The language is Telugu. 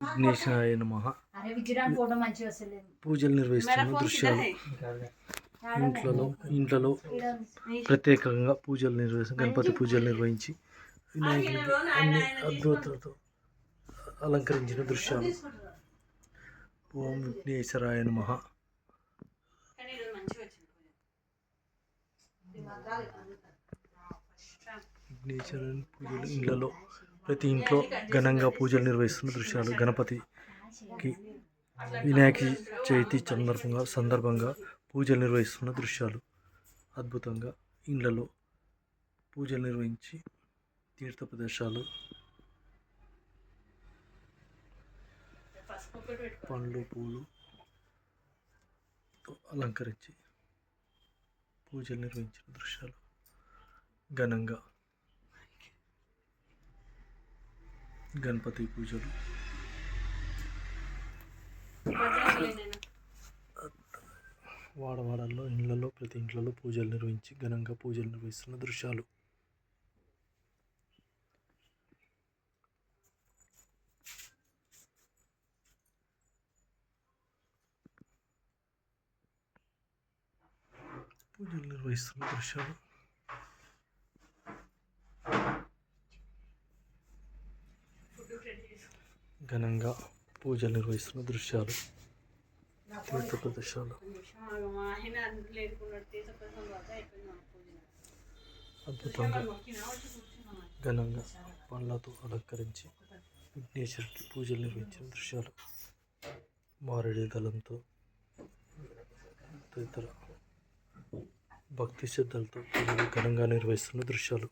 విఘ్నేశాయ నమ. పూజలు నిర్వహిస్తున్న దృశ్యాలు. ఇంట్లో ఇంట్లో ప్రత్యేకంగా పూజలు నిర్వహించి గణపతి పూజలు నిర్వహించి వినాయకుడికి అన్ని అద్భుతాలతో అలంకరించిన దృశ్యాలు. ఓం విఘ్నేశ్వరాయ నమ. విఘ్నేశ్వరుని పూజలు ఇళ్ళలో ప్రతి ఇంట్లో ఘనంగా పూజలు నిర్వహిస్తున్న దృశ్యాలు గణపతికి వినాయక చవితి సందర్భంగా సందర్భంగా పూజలు నిర్వహిస్తున్న దృశ్యాలు అద్భుతంగా ఇళ్ళలో పూజలు నిర్వహించి తీర్థ ప్రదేశాలు పండ్లు పూలు అలంకరించి పూజలు నిర్వహించిన దృశ్యాలు ఘనంగా గణపతి పూజలు. వాడవాడల్లో ఇళ్ళలో ప్రతి ఇంట్లలో పూజలు నిర్వహించి ఘనంగా పూజలు నిర్వహిస్తున్న దృశ్యాలు. పూజలు నిర్వహిస్తున్న దృశ్యాలు. ఘనంగా పూజలు నిర్వహిస్తున్న దృశ్యాలు తీర్థ అద్భుతంగా ఘనంగా పళ్ళతో అలంకరించి విఘ్నేశ్వరికి పూజలు నిర్వహించిన దృశ్యాలు. మారడి దళంతో తదితర భక్తి శ్రద్ధలతో ఘనంగా నిర్వహిస్తున్న దృశ్యాలు.